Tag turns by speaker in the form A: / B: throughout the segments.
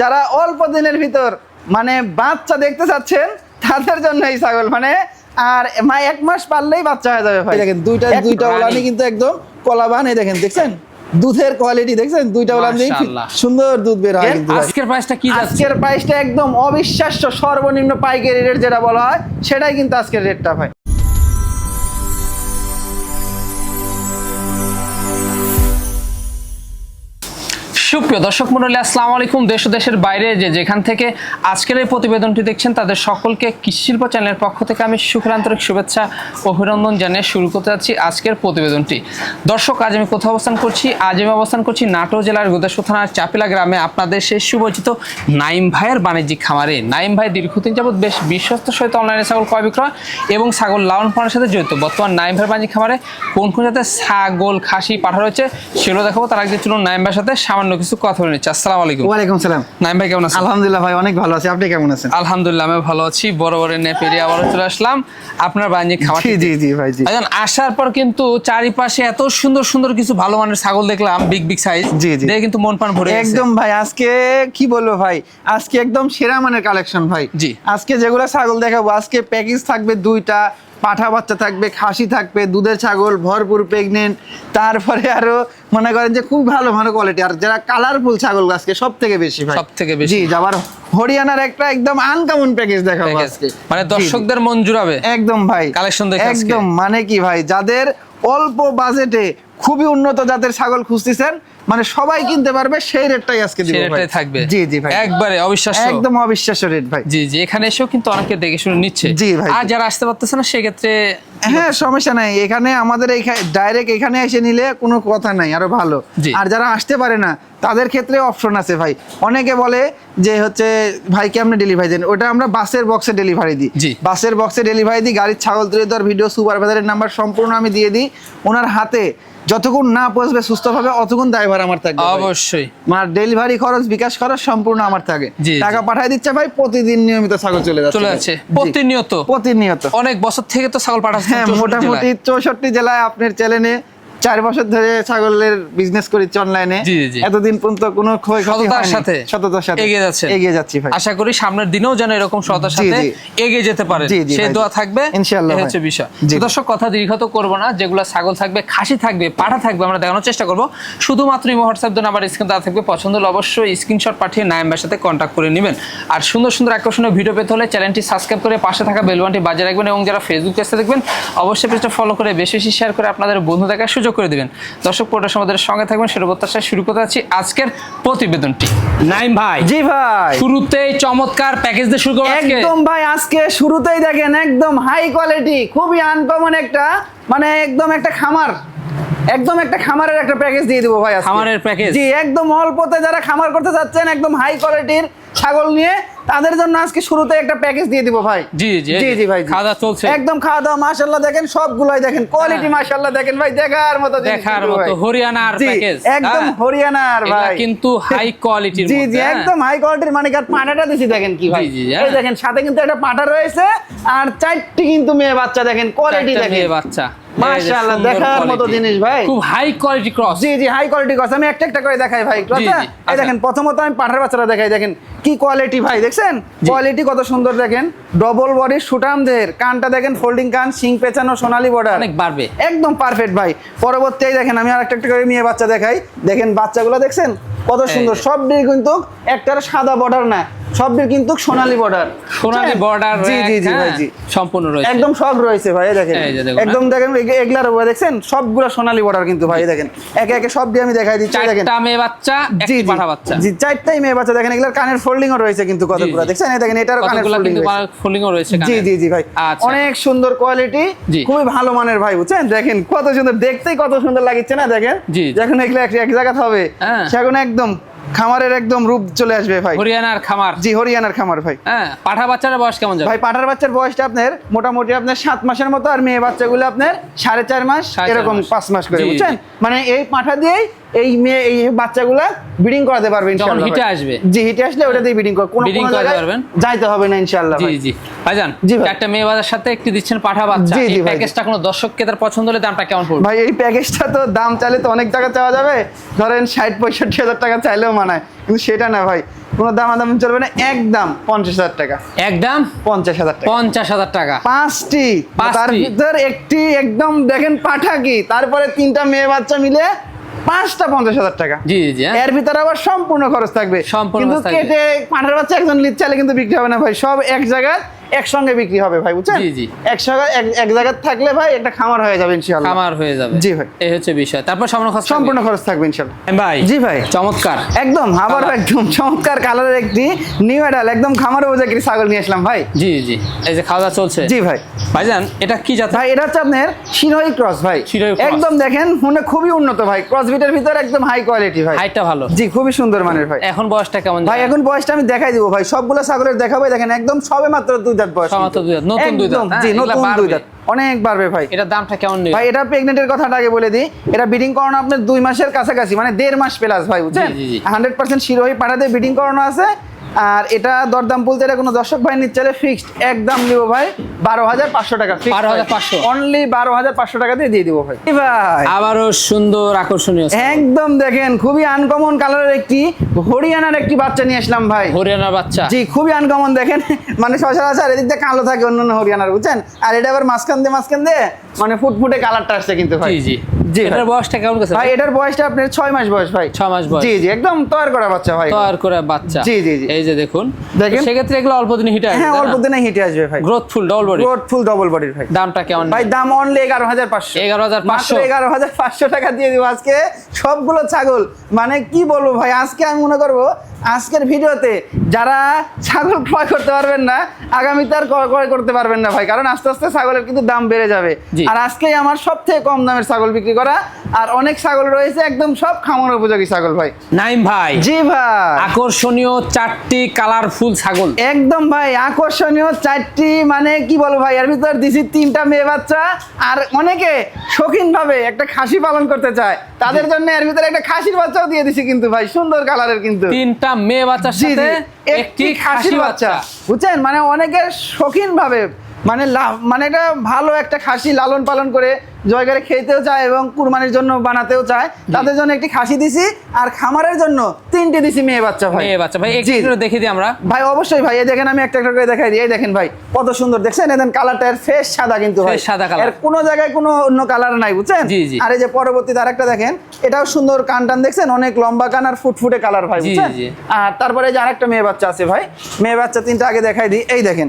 A: যারা অল্প দিনের ভিতর মানে বাচ্চা দেখতে চাচ্ছেন তাদের জন্য এই ছাগল মানে আর মা এক মাস পারলেই বাচ্চা হয়ে যাবে ভাই। দেখেন দুইটা দুইটা ওলানি কিন্তু একদম কলা বানে দেখেন দেখছেন? দুধের কোয়ালিটি দেখছেন? দুইটা ওলানি। সুন্দর দুধ বের হয় কিন্তু
B: আজকের প্রাইসটা কি যাচ্ছে?
A: আজকের প্রাইসটা একদম অবিশ্বাস্য সর্বনিম্ন পাইকারি রেট যেটা বলা হয় সেটাই কিন্তু আজকের রেটটা ভাই।
B: সুপ্রিয় দর্শক মন্ডলী আসসালামু আলাইকুম। দেশ ও দেশের বাইরে যে যেখান থেকে আজকের এই প্রতিবেদনটি দেখছেন, তাদের সকলকে কৃষি শিল্প চ্যানেলের পক্ষ থেকে আমি সুখের আন্তরিক শুভেচ্ছা অভিনন্দন জানিয়ে শুরু করতে যাচ্ছি আজকের প্রতিবেদনটি। দর্শক, আজ আমি কোথাও অবস্থান করছি? আজ আমি অবস্থান করছি নাটোর জেলার গোদাসু থানার চাপিলা গ্রামে। আপনাদের সেই সুপরিচিত নাইম ভাইয়ের বাণিজ্যিক খামারে। নাইম ভাই দীর্ঘদিন যাবত বেশ বিশ্বস্ত সহিত অনলাইনে ছাগল ক্রয় বিক্রয় এবং ছাগল লালন পালনের সাথে জড়িত। বর্তমান নাইম ভাইয়ের বাণিজ্যিক খামারে কোন কোন জাতের ছাগল, খাসি, পাঠা রয়েছে, সেগুলো দেখাবো। তার আগে চলুন নাইম ভাইয়ের সাথে সামান্য কিছু কথা বলে নিচ্ছি আসসালামু আলাইকুম।
A: ওয়ালাইকুম সালাম।
B: নাইম ভাই কেমন আছেন?
A: আলহামদুলিল্লাহ ভাই অনেক ভালো আছি। আপনি কেমন আছেন?
B: আলহামদুলিল্লাহ আমি ভালো আছি। বড় বড় আবারও চলে আসলাম। আপনার খামার
A: জি জি জি ভাই জি।
B: আসার পর কিন্তু চারিপাশে এত সুন্দর সুন্দর কিছু ভালো মানের ছাগল দেখলাম বিগ বিগ সাইজ
A: জি, জি।
B: দেখে কিন্তু মন প্রাণ ভরে গেছে।
A: একদম ভাই আজকে কি বলব ভাই? আজকে একদম সেরা মানের কালেকশন ভাই।
B: জি।
A: আজকে যেগুলো ছাগল দেখাবো আজকে প্যাকেজ থাকবে দুইটা পাঠা বাচ্চা থাকবে খাসি থাকবে দুধের ছাগল ভরপুর প্রেগনেন্ট তারপরে আরও মনে করেন যে খুব ভালো ভালো কোয়ালিটি আর যারা কালারফুল ছাগল গাছকে সব থেকে বেশি ভাই।
B: সবথেকে বেশি।
A: জি আবার হরিয়ানার একটা একদম আনকমন প্যাকেজ দেখাবো। আজকে।
B: মানে। দর্শকদের মন জুড়াবে
A: একদম ভাই।
B: কালেকশন দেখে
A: একদম মানে কি ভাই? যাদের অল্প বাজেটে খুবই উন্নত জাতের ছাগল খুঁজতেছেন। মানে সবাই কিনতে পারবে সেই রেটটাই আজকে দিব ভাই।
B: সেটাই থাকবে।
A: জি জি ভাই।
B: একবারে অবিশ্বাস্য।
A: একদম অবিশ্বাস্য রেট ভাই।
B: জি জি এখানে এসেও কিন্তু অনেকে দেখে শুনে নিচ্ছে।
A: জি ভাই।
B: আর যারা আসতে পারতেছে না সেক্ষেত্রে
A: হ্যাঁ সমস্যা নাই। এখানে আমাদের এখানে ডাইরেক্ট এখানে এসে নিলে কোনো কথা নাই আরও ভালো। আর যারা আসতে পারে না তাদের ক্ষেত্রে অপশন আছে ভাই। অনেকে বলে যে হচ্ছে ভাই কেমনে ডেলিভারি দেন? ওটা আমরা বাসের বক্সে ডেলিভারি দিই। বাসের বক্সে ডেলিভারি দিই গাড়ির ছাগল তুলে দেওয়ার ভিডিও সুপারভাইজারের নাম্বার সম্পূর্ণ আমি দিয়ে দিই। ওনার হাতে যতক্ষণ না পৌঁছবে সুস্থভাবে অতক্ষণ দায়ভার আমার থাকবে
B: অবশ্যই।
A: আমার ডেলিভারি খরচ বিকাশ খরচ সম্পূর্ণ আমার থাকে। টাকা পাঠাই দিচ্ছে ভাই প্রতিদিন নিয়মিত ছাগল চলে যাচ্ছে
B: চলে। যাচ্ছে। প্রতিনিয়ত?
A: প্রতিনিয়ত।
B: অনেক বছর থেকে তো ছাগল পাঠাচ্ছে
A: হ্যাঁ মোটামুটি চৌষট্টি জেলায় আপনার চ্যানেলে চার বছর ধরে ছাগলের বিজনেস করেছি অনলাইনে। এতদিন পর্যন্ত কোনো ক্ষয়
B: সততার সাথে
A: সততার সাথে।
B: এগিয়ে যাচ্ছে।
A: এগিয়ে যাচ্ছি ভাই।
B: আশা করি সামনের দিনেও যেন এরকম সততার সাথে এগিয়ে যেতে পারে সেই দোয়া থাকবে
A: ইনশাআল্লাহ
B: হচ্ছে বিষয়। দর্শক কথা দীর্ঘত করব না যেগুলো ছাগল থাকবে খাসি থাকবে পাঠা থাকবে আমরা দেখানোর চেষ্টা করব। শুধুমাত্র ইমো হোয়াটসঅ্যাপ দেন আবার স্ক্রিন দেওয়া থাকবে। পছন্দ হলে অবশ্যই স্ক্রিনশট পাঠিয়ে নাইম্বার সাথে কন্ট্যাক্ট করে নেবেন। আর সুন্দর সুন্দর আকর্ষণীয় ভিডিও পেতে হলে চ্যানেলটি সাবস্ক্রাইব করে পাশে থাকা বেলবানটি বাজিয়ে রাখবেন এবং যারা ফেসবুক পেজটা দেখবেন অবশ্যই পেজটা ফলো করে বেশি বেশি শেয়ার করে আপনাদের বন্ধু দেখার সুযোগ করে দিবেন। দর্শক পোর্টাল আমাদের সঙ্গে থাকবেন সেটা প্রত্যাশায় শুরু করতে যাচ্ছি আজকের প্রতিবেদনটি।
C: নাইম ভাই।
A: জি ভাই।
B: শুরুতেই চমৎকার প্যাকেজ দিয়ে শুরু করব আজকে।
A: একদম ভাই আজকে শুরুতেই দেখেন একদম হাই কোয়ালিটি খুবই আনকমন একটা মানে একদম একটা খামার একদম একটা খামারের একটা প্যাকেজ দিয়ে দিব ভাই
B: খামারের package?
A: জি একদম অল্পতে যারা খামার করতে চাচ্ছেন একদম হাই কোয়ালিটির ছাগল নিয়ে তাদের জন্য আজকে শুরুতে একটা প্যাকেজ দিয়ে দিব ভাই।
B: জি, জি,
A: জি জি ভাই
B: খাওয়া চলছে।
A: একদম খাওয়া দাওয়া মাশাআল্লাহ দেখেন সবগুলাই দেখেন। কোয়ালিটি
B: হ্যাঁ।
A: মাশাআল্লাহ দেখেন ভাই দেখার মতো
B: দেখার মতো হরিয়ানার প্যাকেজ
A: একদম হরিয়ানার ভাই।
B: কিন্তু হাই কোয়ালিটির
A: জি জি
B: হ্যাঁ।
A: একদম হাই কোয়ালিটির মানে কার পাটাটা দিছি দেখেন কি ভাই?
B: হ্যাঁ।
A: এই দেখেন সাথে কিন্তু একটা পাটা রয়েছে আর চারটি কিন্তু মেয়ে বাচ্চা দেখেন কোয়ালিটি দেখেন।
B: মেয়ে বাচ্চা।
A: মাশাআল্লাহ, দেখার মতো জিনিস ভাই।
B: খুব হাই কোয়ালিটি ক্রস
A: জি জি হাই কোয়ালিটি কথা আমি একটা একটা করে দেখাই ভাই একটু,
B: জি,
A: আচ্ছা? এই
B: আচ্ছা।
A: দেখেন প্রথমত আমি পাঠার বাচ্চাটা দেখাই দেখেন কি কোয়ালিটি ভাই দেখছেন? কোয়ালিটি কত সুন্দর দেখেন। ডবল বডি সুটামদের কানটা দেখেন ফোল্ডিং কান সিং পেঁচানো সোনালী বর্ডার
B: অনেক বাড়বে।
A: একদম পারফেক্ট ভাই। পরবর্তী দেখেন আমি আর একটা একটা করে মেয়ে বাচ্চা দেখাই। দেখেন বাচ্চাগুলো দেখছেন? কত সুন্দর।
B: সব যে।
A: সবটির কিন্তু একটার সাদা বর্ডার না। সবটির কিন্তু সোনালী বর্ডার
B: সোনালী বর্ডার
A: জি জি জি ভাই জি।
B: সম্পূর্ণ রয়েছে।
A: একদম সব রয়েছে ভাই দেখেন।
B: দেখুন,
A: একদম দেখেন এগ- এগুলার উপরে দেখছেন সবগুলো সোনালী বর্ডার কিন্তু ভাই দেখেন। একে একে সব দিয়ে আমি দেখাই দিচ্ছি দেখেন।
B: চারটা মেয়ে বাচ্চা
A: জি
B: পাঠা বাচ্চা।
A: জি চারটাই মেয়ে বাচ্চা দেখেন এগুলার কানের ফোল্ডিংও রয়েছে কিন্তু কতগুলো দেখছেন? এই দেখেন এটারও কানের
B: কতগুলা
A: ফোল্ডিং
B: কিন্তু
A: রয়েছে। জি জি জি ভাই।
B: আচ্ছা।
A: অনেক সুন্দর কোয়ালিটি খুবই ভালো মানের ভাই বুঝছেন? দেখেন কত সুন্দর দেখতেই কত সুন্দর লাগছে না দেখেন। যখন এগুলো এক জায়গাতে হবে
B: হ্যাঁ।
A: সেখন একদম খামারের একদম রূপ চলে আসবে ভাই।
B: হরিয়ানার খামার।
A: জি হরিয়ানার খামার ভাই।
B: হ্যাঁ পাঠা বাচ্চার বয়স কেমন যাবে?
A: ভাই পাঠার বাচ্চার বয়সটা আপনার মোটামুটি আপনার সাত মাসের মতো আর মেয়ে বাচ্চাগুলো আপনার সাড়ে চার মাস এরকম। পাঁচ মাস করে বুঝছেন? মানে এই পাঠা দিয়েই এই মেয়ে এই বাচ্চাগুলা ব্রিডিং করাতে পারবে ইনশাআল্লাহ
B: হিটে। আসবে।
A: জি হিটে আসলে ওটা দিয়ে ব্রিডিং করে কোনো কোনো জায়গায়। যাইতে হবে না ইনশাআল্লাহ
B: জি জি ভাইজান। একটা মেয়ে বাজার সাথে একটি দিচ্ছেন পাঠা বাচ্চা এই। প্যাকেজটা কোনো দর্শককে তার পছন্দ হলে দামটা কেমন পড়বে
A: ভাই এই প্যাকেজটা তো দাম চাইলে তো অনেক টাকা চাওয়া যাবে ধরেন ষাট পঁয়ষট্টি হাজার টাকা চাইলেও মানায় কিন্তু সেটা না ভাই কোনো দামাদামি চলবে না একদম পঞ্চাশ হাজার টাকা
B: একদম
A: পঞ্চাশ হাজার টাকা
B: পঞ্চাশ হাজার টাকা
A: পাঁচটি। তার ভিতর একটি একদম দেখেন পাঠা কি তারপরে তিনটা মেয়ে বাচ্চা মিলে পাঁচটা পঞ্চাশ হাজার টাকা
B: জি জি হ্যাঁ।
A: এর ভিতরে আবার সম্পূর্ণ খরচ থাকবে
B: সম্পূর্ণ
A: কিন্তু। কেটে পাঠার বাচ্চা একজন লিচ চাইলে কিন্তু বিক্রি হবে না ভাই সব এক জায়গায় একসঙ্গে বিক্রি হবে ভাই বুঝছেন?
B: জি, জি।
A: একসঙ্গে এক এক জায়গায় থাকলে ভাই একটা খামার হয়ে যাবে ইনশাআল্লাহ।
B: খামার হয়ে যাবে।
A: জি ভাই।
B: এই হচ্ছে বিষয়। তারপর সম্পূর্ণ খরচ
A: সম্পূর্ণ খরচ থাকবে ইনশাআল্লাহ।
B: ভাই
A: জি ভাই।
B: চমৎকার।
A: একদম আবার একদম চমৎকার কালারের একটি নিউ এডাল একদম খামার উপযোগী ছাগল নিয়ে আসলাম ভাই।
B: জি জি। এই যে খাওয়া চলছে।
A: জি ভাই।
B: ভাইজান এটা কি জাত
A: ভাই এটা হচ্ছে আপনার শিরোহী ক্রস ভাই। একদম দেখেন মনে খুবই উন্নত ভাই। ক্রস বিটের ভিতর একদম হাই কোয়ালিটি ভাই।
B: হাইটটা ভালো।
A: জি খুবই সুন্দর মানের ভাই।
B: এখন বয়সটা কেমন
A: ভাই এখন বয়সটা আমি দেখাই দিব ভাই। সবগুলো ছাগলের দেখাবো দেখেন একদম সবে মাত্র দুই দাঁত বয়স
B: সবে দুই দাঁত, নতুন দুই দাঁত,
A: জি নতুন দুই দাঁত অনেক বাড়বে ভাই।
B: এটার দামটা কেমন নেই
A: ভাই এটা প্রেগনেন্টের কথাটা আগে বলে দিই। এটা বিডিং করানো আপনার দুই মাসের কাছাকাছি মানে দেড় মাস প্লাস ভাই বুঝছেন। হান্ড্রেড পার্সেন্ট শিরোহী পাঠাতে বিডিং করানো আছে। আর এটা দরদাম বলতে এটা কোনো দর্শক ভাই নিচ্ছে ফিক্সড একদম নিবো ভাই বারো হাজার পাঁচশো টাকা
B: 12,500
A: অনলি বারো হাজার পাঁচশো। টাকা দিয়ে দিয়ে দিবো ভাই। ভাই
B: আবারও সুন্দর আকর্ষণীয়
A: একদম দেখেন খুবই আনকমন কালারের একটি হরিয়ানার একটি বাচ্চা নিয়ে আসলাম ভাই।
B: হরিয়ানার বাচ্চা।
A: জি খুবই আনকমন দেখেন মানে সচরাচর এদিক দিয়ে কালো থাকে অন্যান্য হরিয়ানার বুঝছেন? আর এটা আবার মাঝখান দিয়ে মাঝখান দিয়ে মানে ফুটফুটে কালারটা আসছে কিন্তু ভাই।
B: জি জি। এটার বয়সটা কেমন গেছে?
A: ভাই এটার বয়সটা আপনার ছয় মাস বয়স ভাই।
B: ছয় মাস বয়স।
A: জি জি একদম তৈরি করা বাচ্চা ভাই।
B: তৈরি করে বাচ্চা।
A: জি, জি, জি।
B: যে দেখুন
A: দেখেন।
B: সেক্ষেত্রে এগুলো অল্প দিনে হিটে আসবে
A: হ্যাঁ অল্প দিনে হিটে আসবে ভাই।
B: Growth full double body
A: growth full double বডির ভাই।
B: দামটা কেমন
A: ভাই দাম অনলি এগারো হাজার পাঁচশো।
B: এগারো হাজার পাঁচশো।
A: এগারো হাজার পাঁচশো টাকা দিয়ে দিব আজকে। সবগুলো ছাগল। মানে কি বলব ভাই আজকে আমি মনে করব আজকের ভিডিওতে যারা ছাগল ক্রয় করতে পারবেন না আগামীতে আর ক্রয় করতে পারবেন না ভাই কারণ আস্তে আস্তে ছাগলের কিন্তু দাম বেড়ে যাবে। আর আজকেই আমার সব থেকে কম দামের ছাগল বিক্রি করা আর অনেক ছাগল রয়েছে একদম সব খামার উপযোগী ছাগল ভাই।
B: নাইম ভাই
A: জি ভাই।
B: আকর্ষণীয় চারটি কালারফুল ছাগল।
A: একদম ভাই আকর্ষণীয় চারটি মানে কি বলব ভাই এর ভিতর দিছি তিনটা মেয়ে বাচ্চা আর অনেকে শৌখিন ভাবে একটা খাসি পালন করতে চায়। তাদের জন্য এর ভিতরে একটা খাসির বাচ্চাও দিয়ে দিছি কিন্তু ভাই সুন্দর কালারের কিন্তু।
B: তিনটা মেয়ে বাচ্চার সাথে
A: একটি খাসির বাচ্চা। বুঝছেন? মানে অনেকে শৌখিন ভাবে মানে মানে এটা ভালো একটা খাসি লালন পালন করে জয়গারে খেতেও চায় এবং কুরবানির জন্য বানাতেও চায়। তাদের জন্য একটি খাসি দিছি আর খামারের জন্য তিনটে দিছি মেয়ে বাচ্চা ভাই।
B: মেয়ে বাচ্চা ভাই একটু দেখে দিই আমরা।
A: ভাই অবশ্যই ভাই এই দেখেন আমি একটা একটা করে দেখাই দিই। এই দেখেন ভাই কত সুন্দর দেখছেন? এদের কালারটা এর ফ্রেশ সাদা কিন্তু ভাই।
B: সাদা
A: কালারের কোনো জায়গায় কোনো অন্য কালার নাই বুঝছেন। আর এই যে পরবর্তীতে আরেকটা দেখেন এটাও সুন্দর কান টান দেখছেন? অনেক লম্বা কান আর ফুটফুটে কালার ভাই বুঝছেন। আর তারপরে এই যে আরেকটা মেয়ে বাচ্চা আছে ভাই। মেয়ে বাচ্চা তিনটা আগে দেখাই দিই। এই দেখেন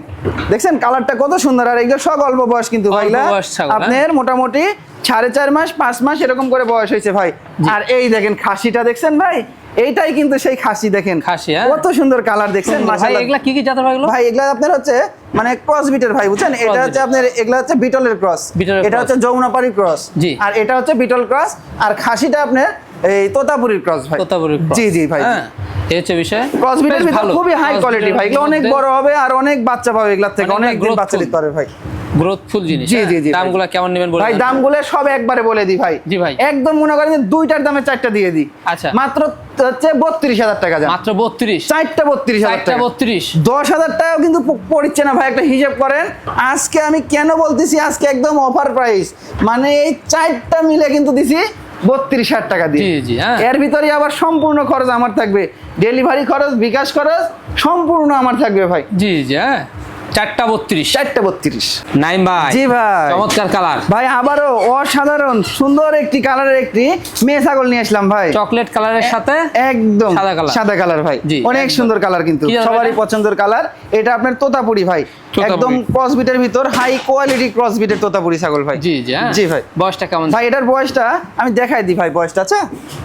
A: দেখছেন? কালারটা কত সুন্দর। আর এগুলো সব অল্প বয়স কিন্তু ভাই
B: হ্যাঁ?
A: আপনার মোটামুটি সাড়ে চার মাস পাঁচ মাস এরকম করে বয়স হয়েছে ভাই। আর এই দেখেন খাসিটা দেখছেন ভাই? এইটাই কিন্তু সেই খাসি দেখেন।
B: খাসি, হ্যাঁ?
A: কত সুন্দর কালার দেখছেন
B: ভাই এগুলা কি কি জাতের ভাই
A: ভাই এগুলা আপনার হচ্ছে মানে ক্রস বিটের ভাই বুঝছেন? এটা হচ্ছে আপনার এগুলা হচ্ছে বিটলের ক্রস। এটা। হচ্ছে যৌনাপাড়ি ক্রস। আর এটা হচ্ছে বিটল ক্রস। আর খাসিটা আপনার এই তোতাপুরির ক্রস ভাই।
B: তোতাপুরির
A: জি জি ভাই।
B: হ্যাঁ এই হচ্ছে বিষয়।
A: ক্রস বিটের
B: বেশ
A: ভিতর
B: ভালো।
A: খুবই হাই কোয়ালিটি ভাই। এগুলো অনেক বড় হবে আর অনেক বাচ্চা পাবে এগুলা থেকে অনেক বাচ্চা দিতে পারবে ভাই।
B: গ্রোথফুল জিনিস।
A: জি? জি, জি।
B: দামগুলো কেমন নেবেন বলে
A: ভাই দামগুলো সব একবারে বলে দিই ভাই।
B: জি, ভাই।
A: একদম মনে করেন যে দুইটার দামে চারটা দিয়ে দিই।
B: আচ্ছা।
A: মাত্র হচ্ছে বত্রিশ হাজার টাকা যান।
B: মাত্র বত্রিশ?
A: চারটা বত্রিশ হাজার টাকা।
B: বত্রিশ?
A: দশ হাজার টাকাও কিন্তু পড়ছে না ভাই একটা হিসাব করেন। আজকে আমি কেন বলতেছি আজকে একদম অফার প্রাইস মানে এই চারটা মিলে কিন্তু দিছি বত্রিশ হাজার টাকা দিয়ে।
B: হ্যাঁ।
A: এর ভিতরে আবার সম্পূর্ণ খরচ আমার থাকবে। ডেলিভারি খরচ বিকাশ খরচ সম্পূর্ণ আমার থাকবে ভাই।
B: জি জি হ্যাঁ। চারটা বত্রিশ।
A: চারটা বত্রিশ।
B: নাইম ভাই
A: জি ভাই।
B: চমৎকার কালার
A: ভাই আবারও অসাধারণ সুন্দর একটি কালারের একটি মেয়ে ছাগল নিয়ে আসলাম ভাই।
B: চকলেট কালারের সাথে
A: একদম
B: সাদা colour।
A: সাদা কালার ভাই। অনেক সুন্দর কালার কিন্তু। সবারই পছন্দের কালার এটা আপনার তোতাপুরি ভাই। একদম ক্রস বিটের ভিতর হাই কোয়ালিটি ক্রস বিটের তোতাপুরি ছাগল ভাই।
B: জি জি হ্যাঁ।
A: জি ভাই।
B: বয়সটা কেমন?
A: ভাই এটার বয়সটা আমি দেখাই দিই ভাই বয়সটা আচ্ছা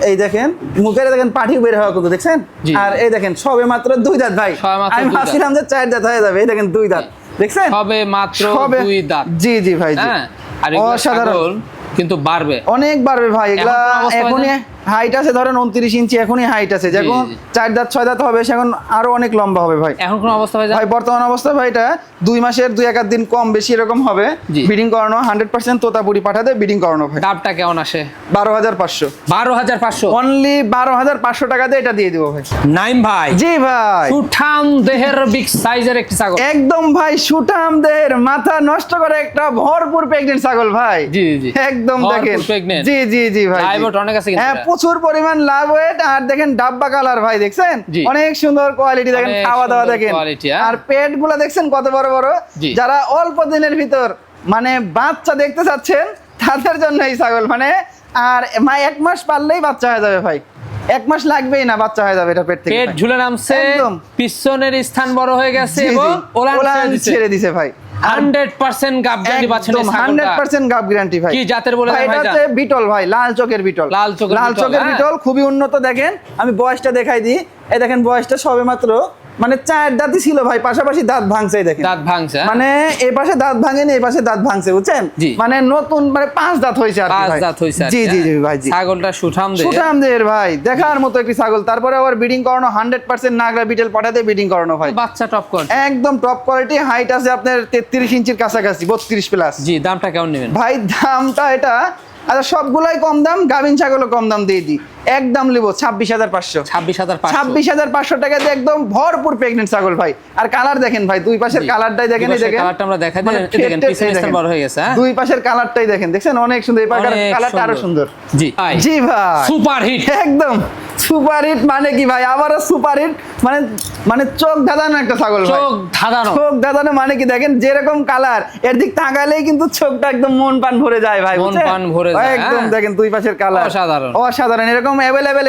A: এই দেখেন মুখের দেখেন পাঠি বের হওয়া কিন্তু দেখছেন? আর এই দেখেন সবে মাত্র দুই দাঁত ভাই। আমি ভাবছিলাম যে চার দাঁত হয়ে যাবে এই দেখেন দুই দাঁত। দেখছেন?
B: হবে মাত্র দুই দাঁত।
A: জি জি ভাই জি।
B: হ্যাঁ?
A: অসাধারণ।
B: কিন্তু বাড়বে।
A: অনেক বাড়বে ভাই এগুলা এখনই? হাইট আছে ধরেন উনত্রিশ ইঞ্চি এখনই হাইট আছে। যখন চার দাঁত ছয় দাঁত হবে সেখন আরও অনেক লম্বা হবে ভাই।
B: এখন কোন অবস্থা ভাই?
A: ভাই বর্তমান অবস্থা ভাই এটা দুই মাসের দুই এক দিন কম বেশি এরকম হবে। বিডিং করানো হান্ড্রেড পার্সেন্ট তোতাপুরি পাঠাতে বিডিং করানো ভাই।
B: দামটা কেমন আসে?
A: বারো হাজার পাঁচশো।
B: বারো হাজার পাঁচশো?
A: অনলি বারো হাজার পাঁচশো টাকা দিয়ে এটা দিয়ে দিব ভাই।
B: নাইম ভাই।
A: জি ভাই।
B: সুঠাম দেহের বিগ সাইজের একটি ছাগল।
A: একদম ভাই সুঠামদের মাথা নষ্ট করে একটা ভরপুর প্রেগনেন্ট ছাগল ভাই।
B: জি, জি।
A: একদম দেখেন। জি জি জি ভাই
B: অনেক আছে কিন্তু
A: হ্যাঁ। প্রচুর পরিমাণ লাভ ওয়েট আর দেখেন ডাব্বা কালার ভাই দেখছেন অনেক সুন্দর কোয়ালিটি দেখেন খাওয়া দাওয়া দেখেন
B: হ্যাঁ।
A: আর পেটগুলা দেখছেন কত বড় বড় যারা অল্প দিনের ভিতর মানে বাচ্চা দেখতে চাচ্ছেন তাদের জন্য এই ছাগল মানে আর মা এক মাস পারলেই বাচ্চা হয়ে যাবে ভাই এক মাস লাগবেই না বাচ্চা হয়ে যাবে এটা পেট থেকে
B: পেট। ঝুলে নামছে। পিছনের স্থান বড় হয়ে গেছে। এবং ওলান ছেড়ে দিছে।
A: ভাই
B: 100% গাব গ্যারান্টি পাচ্ছেন এই
A: একদম 100% গাব গ্যারান্টি ভাই।
B: কি জাতের বলে
A: ভাই এটা হচ্ছে বিটল ভাই লাল বিটল।
B: লাল
A: লাল
B: হ্যাঁ।
A: বিটল খুবই উন্নত দেখেন। আমি বয়সটা দেখাই দিই। এই দেখেন বয়সটা সবে মাত্র মানে চার দাঁতই ছিল ভাই পাশাপাশি দাঁত ভাঙছে দেখেন।
B: দাঁত ভাঙছে হ্যাঁ?
A: মানে এই পাশে দাঁত ভাঙেনি এই পাশে দাঁত ভাঙছে বুঝছেন? মানে নতুন মানে পাঁচ দাঁত হয়েছে আর
B: পাঁচ দাঁত আর
A: জি জি জি
B: হ্যাঁ?
A: ভাই জি।
B: ছাগলটা সুঠাম দে
A: সুঠামদের ভাই দেখার মতো একটি ছাগল। তারপরে আবার ব্রিডিং করানো হান্ড্রেড পার্সেন্ট নাগরা বিটেল পাঠাতে ব্রিডিং করানো ভাই।
B: বাচ্চা টপ কর
A: একদম টপ কোয়ালিটি হাইট আছে আপনার তেত্রিশ ইঞ্চির কাছাকাছি বত্রিশ প্লাস
B: জি দামটা কেমন নেবেন?
A: ভাই দামটা এটা আচ্ছা সবগুলাই কম দাম গাভিন ছাগলও কম দাম দিয়ে দিই। একদম লিবো ছাব্বিশ হাজার পাঁচশো।
B: ছাব্বিশ হাজার
A: ছাব্বিশ হাজার পাঁচশো টাকা দিয়ে একদম ভরপুর প্রেগনেন্ট ছাগল ভাই। আর কালার দেখেন ভাই দুই পাশের কালারটাই দেখেন এই দেখেন।
B: কালারটা আমরা দেখাই
A: মানে
B: দেখেন,
A: দেখেন।
B: বড় হয়ে গেছে, হ্যাঁ?
A: দুই পাশের কালারটাই দেখেন দেখছেন? অনেক সুন্দর এই
B: অনেক
A: কালারটা আরও সুন্দর।
B: জি
A: জি ভাই।
B: সুপার হিট
A: একদম। সুপার হিট মানে কি ভাই? আবারও সুপার হিট মানে মানে চোখ ধাঁধানো একটা ছাগল ভাই।
B: চোখ ধাঁধানো।
A: চোখ দাদানো মানে কি দেখেন? যেরকম কালারের দিক তাকালেই কিন্তু চোখটা একদম মন পান ভরে যায় ভাই
B: মন পান ভরে
A: একদম
B: হ্যাঁ।
A: দেখেন দুই পাশের কালার
B: অসাধারণ।
A: অসাধারণ এরকম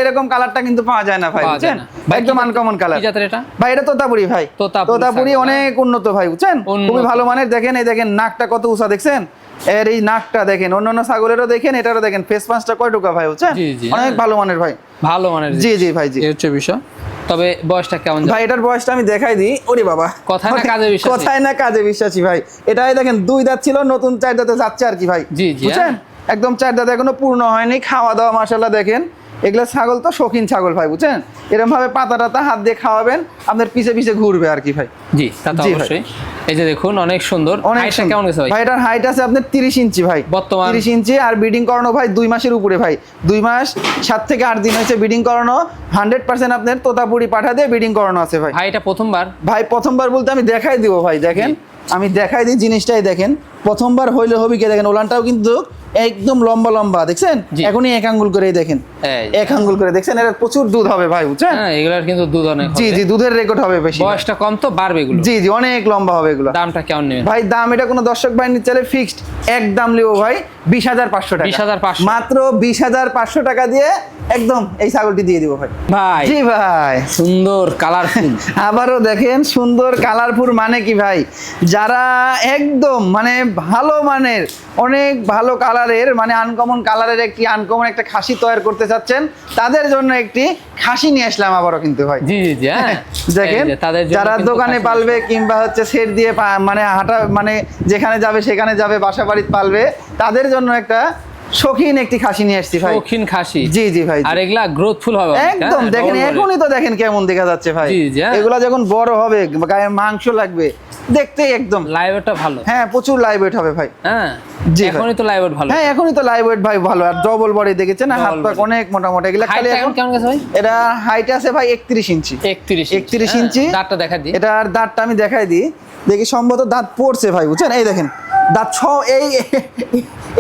A: এরকম কালারটা কিন্তু পাওয়া যায় না ভাই বুঝছেন?
B: ভাই,
A: একদম আনকমন কালার
B: কি জাতের এটা?
A: ভাই এটা তোতাপুরি ভাই।
B: তোতাপুরি
A: অনেক উন্নত ভাই বুঝছেন? খুবই ভালো মানের। দেখেন এই দেখেন নাকটা কত উঁচা দেখছেন? এর এই নাকটা দেখেন অন্যান্য ছাগলেরও দেখেন এটারও দেখেন ফেস পাঁচটা কয় টুকা ভাই বুঝছেন? অনেক
B: হ্যাঁ।
A: ভালো মানের ভাই।
B: ভালো মানের
A: জি জি ভাই জি।
B: হচ্ছে বিষয়। তবে বয়সটা কেমন
A: ভাই এটার বয়সটা আমি দেখাই দিই। ওরে বাবা।
B: কথায় না কাজে বিশ্বাসী।
A: কথায় না কাজে বিশ্বাসী ভাই। এটাই দেখেন দুই দাঁত ছিল নতুন চার দাঁতে যাচ্ছে আর কি ভাই।
B: জি, জি,
A: বুঝছেন? একদম চার দাঁত এখনও পূর্ণ হয়নি খাওয়া দাওয়া মাসাল্লাহ দেখেন। এগুলো ছাগল তো শৌখিন ছাগল ভাই বুঝছেন? এরকম ভাবে পাতা টাতা হাত দিয়ে খাওয়াবেন আপনার পিছে পিছে ঘুরবে আর কি ভাই।
B: জি তা তো অবশ্যই। এই যে দেখুন অনেক সুন্দর।
A: অনেক
B: কেমন গেছে ভাই?
A: ভাই এটার হাইট আছে আপনার তিরিশ ইঞ্চি ভাই।
B: বর্তমান-
A: তিরিশ ইঞ্চি আর ব্রিডিং করানো ভাই দুই মাসের উপরে ভাই। দুই মাস সাত থেকে আট দিন হয়েছে ব্রিডিং করানো। হান্ড্রেড পার্সেন্ট আপনার তোতাপুরি পাঠা দিয়ে ব্রিডিং করানো আছে ভাই।
B: ভাই এটা প্রথমবার?
A: ভাই প্রথমবার বলতে আমি দেখাই দিব ভাই দেখেন। আমি দেখাই দিই জিনিসটাই দেখেন। প্রথমবার হইলে হবি কে দেখেন ওলানটাও কিন্তু একদম লম্বা লম্বা দেখছেন? এখনই এক আঙ্গুল করে দেখেন। এক আঙ্গুল করে দেখছেন? এটা প্রচুর দুধ হবে ভাই বুঝছেন?
B: হ্যাঁ এগুলার কিন্তু দুধ অনেক
A: জি জি দুধের রেকর্ড হবে বেশি।
B: বয়সটা কম তো বাড়বে এগুলো।
A: জি জি অনেক লম্বা হবে এগুলো।
B: দামটা কেমন নেবেন?
A: ভাই দাম এটা কোনো দর্শক বাহিনীর চালে ফিক্সড এক দাম লিও ভাই বিশ হাজার পাঁচশো টাকা।
B: 20,500
A: মাত্র বিশ হাজার পাঁচশো টাকা দিয়ে একদম এই ছাগলটি দিয়ে দিব ভাই।
B: ভাই
A: জি ভাই।
B: সুন্দর কালারফুল
A: আবারও দেখেন সুন্দর কালারফুল মানে কি ভাই? যারা একদম মানে ভালো মানের অনেক ভালো কালারের মানে আনকমন কালারের একটি আনকমন একটা খাসি তৈরি করতে চাচ্ছেন তাদের জন্য একটি খাসি নিয়ে আসলাম আবারও কিন্তু ভাই।
B: জি জি জি হ্যাঁ।
A: দেখেন
B: এই যে তাদের জন্য
A: যারা দোকানে পালবে কিংবা হচ্ছে সেট দিয়ে মানে হাঁটা মানে যেখানে যাবে সেখানে যাবে বাসা বাড়িতে পালবে তাদের জন্য একটা শৌখিন একটি খাসি নিয়ে আসছি ভাই।
B: শৌখিন খাসি?
A: জি জি ভাই
B: আর এগুলা গ্রোথফুল হবে
A: একদম
B: হ্যাঁ,
A: দেখেন এখনই তো দেখেন কেমন দেখা যাচ্ছে ভাই।
B: হ্যাঁ।
A: এগুলা যখন বড় হবে গায়ে মাংস লাগবে দেখতেই একদম।
B: লাইভটা ভালো।
A: হ্যাঁ প্রচুর লাইভ হবে ভাই।
B: হ্যাঁ?
A: জি
B: এখনই তো লাইভ ভালো।
A: হ্যাঁ এখনই তো লাইভ ভাই ভালো আর ডবল বডি দেখেছেন হাত পা। অনেক মোটামুটি এগুলা খালি এখন
B: কেমন গেছে ভাই?
A: এটা হাইট আছে ভাই একত্রিশ ইঞ্চি।
B: 31
A: একত্রিশ
B: হ্যাঁ,
A: ইঞ্চি।
B: দাঁতটা দেখা দিই।
A: এটার দাঁতটা আমি দেখাই দিই। দেখি সম্ভবত দাঁত পড়ছে ভাই বুঝছেন? এই দেখেন দাঁত ছ এই